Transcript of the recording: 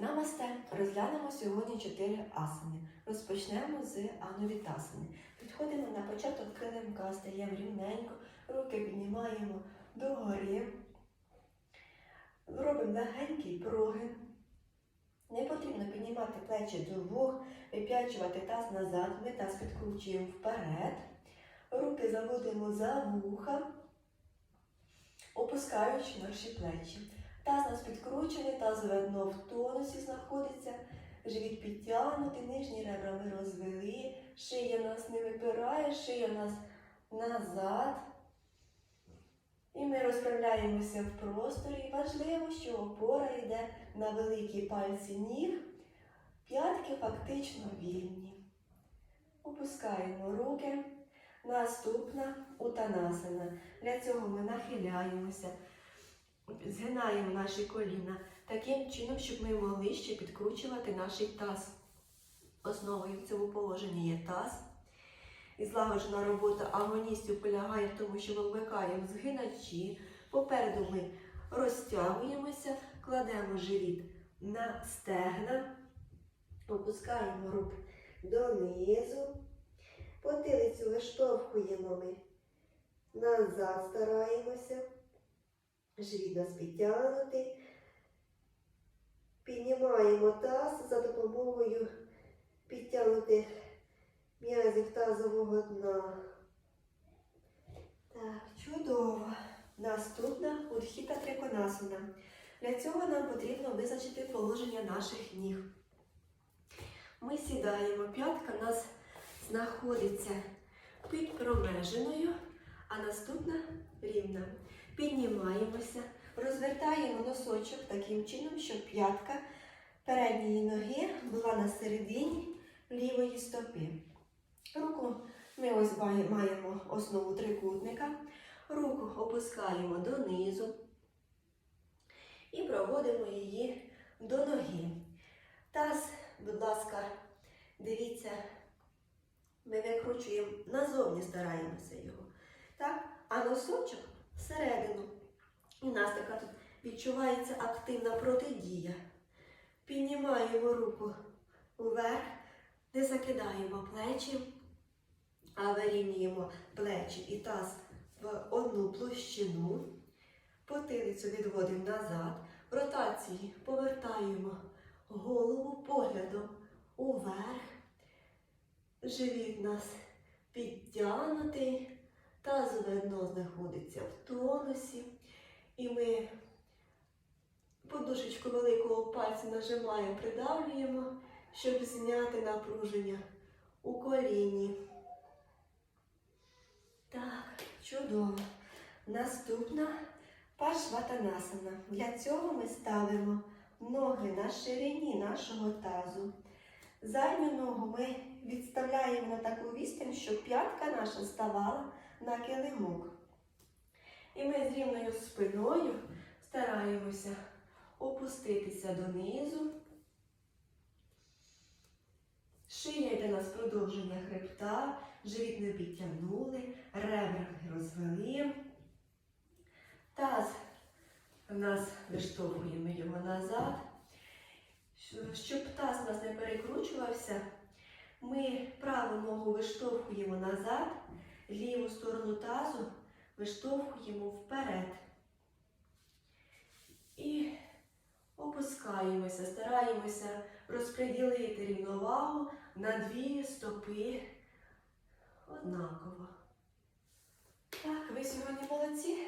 Намасте. Розглянемо сьогодні чотири асани. Розпочнемо з анувітасани. Підходимо на початок килимка, стаємо рівненько, руки піднімаємо догори. Робимо легенький прогин. Не потрібно піднімати плечі до вух, вип'ячувати таз назад, ми таз підкручуємо вперед. Руки заводимо за вуха, опускаючи наші плечі. Таз нас підкручений, тазове дно в тонусі знаходиться, живіт підтягнутий, нижні ребра ми розвели, шия нас не випирає, шия нас назад. І ми розправляємося в просторі. Важливо, що опора йде на великі пальці ніг, п'ятки фактично вільні. Опускаємо руки. Наступна утанасана. Для цього ми нахиляємося, згинаємо наші коліна таким чином, щоб ми могли ще підкручувати наш таз. Основою в цьому положенні є таз. І злагоджена робота агоністів полягає в тому, що ми вмикаємо згиначі. Попереду ми розтягуємося, кладемо живіт на стегна, опускаємо руки донизу. Потилицю виштовхуємо ми назад, стараємося. Живіт нас підтягнутий. Піднімаємо таз за допомогою підтягнутих м'язів тазового дна. Так, чудово. Наступна удхіта триконасана. Для цього нам потрібно визначити положення наших ніг. Ми сідаємо, п'ятка в нас знаходиться під промеженою, а наступна рівна. Піднімаємося, розвертаємо носочок таким чином, щоб п'ятка передньої ноги була на середині лівої стопи. Руку ми ось маємо основу трикутника. Руку опускаємо донизу і проводимо її до ноги. Таз, будь ласка, дивіться, ми викручуємо назовні, стараємося його. Так? А носочок всередину. І в нас така тут відчувається активна протидія. Піднімаємо руку вверх, не закидаємо плечі, а вирівнюємо плечі і таз в одну площину. Потилицю відводимо назад. В ротації повертаємо голову поглядом уверх. Живіт у нас підтягнутий, тазове дно знаходиться в тонусі. І ми подушечку великого пальця нажимаємо, придавлюємо, щоб зняти напруження у коліні. Так, чудово. Наступна пашватанасана. Для цього ми ставимо ноги на ширині нашого тазу. Задню ногу ми відставляємо на таку відстань, щоб п'ятка наша ставала на килимок. І ми з рівною спиною стараємося опуститися донизу. Шия йде на продовження хребта, живіт не підтягнули, ребра розвели. Таз в нас виштовхуємо його назад. Щоб таз у нас не перекручувався, ми праву ногу виштовхуємо назад, ліву сторону тазу виштовхуємо вперед. І опускаємося, стараємося розподілити рівновагу на дві стопи однаково. Так, ви сьогодні молодці.